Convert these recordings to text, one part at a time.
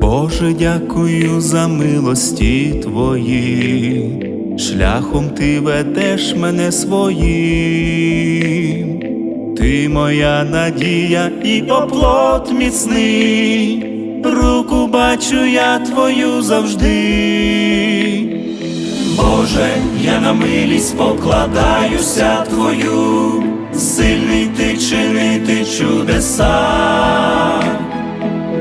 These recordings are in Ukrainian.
Боже, дякую за милості Твої, шляхом Ти ведеш мене своїм, Ти моя надія і оплот міцний, руку бачу я Твою завжди. Боже, я на милість покладаюся Твою, сильний ти чинити чудеса.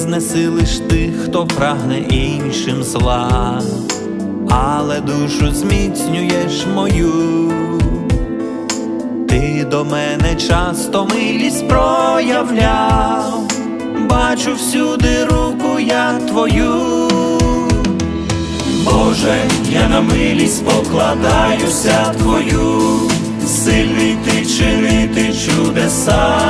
Знесилиш тих, хто прагне іншим зла, але душу зміцнюєш мою. Ти до мене часто милість проявляв, бачу всюди руку я твою. Боже, я на милість покладаюся твою, сильний ти чинити чудеса.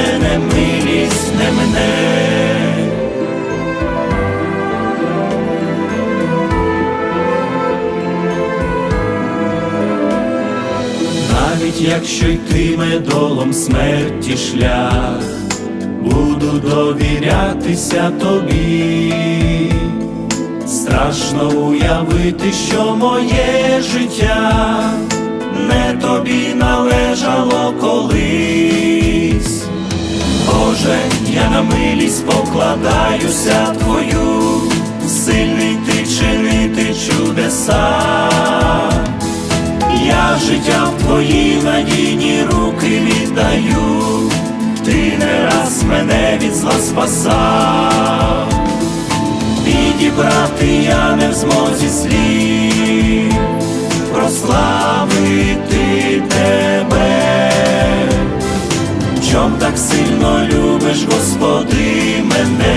якщо йтиме долом смерті шлях, буду довірятися тобі. Страшно уявити, що моє життя не тобі належало колись. Боже, я на милість покладаюся твою, спасав підібрати я не в змозі слів, прославити тебе, чом так сильно любиш, Господи, мене.